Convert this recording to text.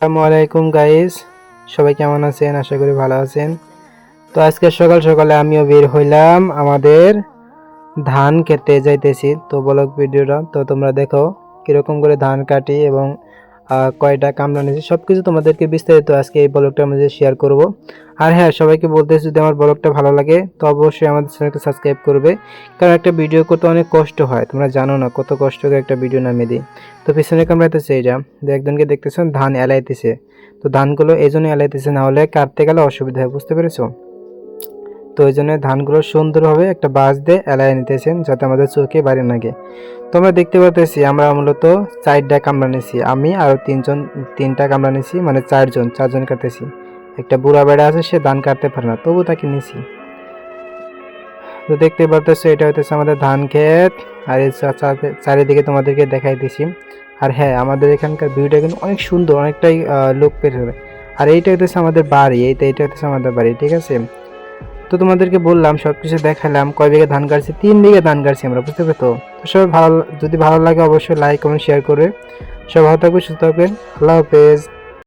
আসসালামু আলাইকুম গাইস সবাই কেমন আছেন? আশা করি ভালো আছেন। তো আজকে সকাল সকালে আমিও বের হইলাম আমাদের ধান খেতে যাইতেছি। তো ব্লগ ভিডিওটা, তো তোমরা দেখো কীরকম করে ধান কাটি এবং কয়টা কামড়া নিয়েছি সব কিছু তোমাদেরকে বিস্তারিত আজকে এই ব্লগটার মধ্যে শেয়ার করব। আর হ্যাঁ সবাইকে বলতেছি, যদি আমার ব্লগটা ভালো লাগে, তো অবশ্যই আমাদের চ্যানেলকে সাবস্ক্রাইব করবে। কারণ একটা ভিডিও করতে অনেক কষ্ট হয়, তোমরা জানো না কত কষ্ট করে একটা ভিডিও নামিয়ে দিই। তো পিছনে কামড়াইতেছে এইটা যে একজনকে দেখতেছেন ধান এলাইতেছে। তো ধানগুলো এই জন্য এলাইতেছে, না হলে কাটতে গেলে অসুবিধা হয়, বুঝতে পেরেছ? তো ওই জন্য ধানগুলো সুন্দরভাবে একটা বাঁশ দিয়ে এলাই নিতেছেন যাতে আমাদের চোখে বাড়ি লাগে। তো আমরা দেখতে পাচ্ছি আমরা মূলত চারটা কামড়া নিছি। আমি আর তিনজন, তিনটা কামড়া নিছি মানে চারজন চারজন কাটতেছি। একটা বুড়া বেড়া আছে, সে ধান কাটতে পারে না, তবু তাকে নিছি। তো দেখতে পারতেছো, এটা হইতেছে আমাদের ধান ক্ষেত। আর এই চারিদিকে তোমাদেরকে দেখাই দিছি আর হ্যাঁ আমাদের এখানকার ভিউটা কিন্তু অনেক সুন্দর, অনেকটাই লোক পের হবে আর এইটা হইতেছে আমাদের বাড়ি, এইটা এটা হইতেছে আমাদের বাড়ি, ঠিক আছে? তো তোমাদেরকে বললাম সব কিছু দেখালাম, কয় বিঘা ধান কাটছি? তিন বিঘা ধান কাটছি আমরা, বুঝতে পারতো তো সবাই ভালো, যদি ভালো লাগে অবশ্যই লাইক কমেন্ট শেয়ার করে সবাই ভালো থাকবে সুস্থ থাকবেন। আল্লাহ হাফেজ।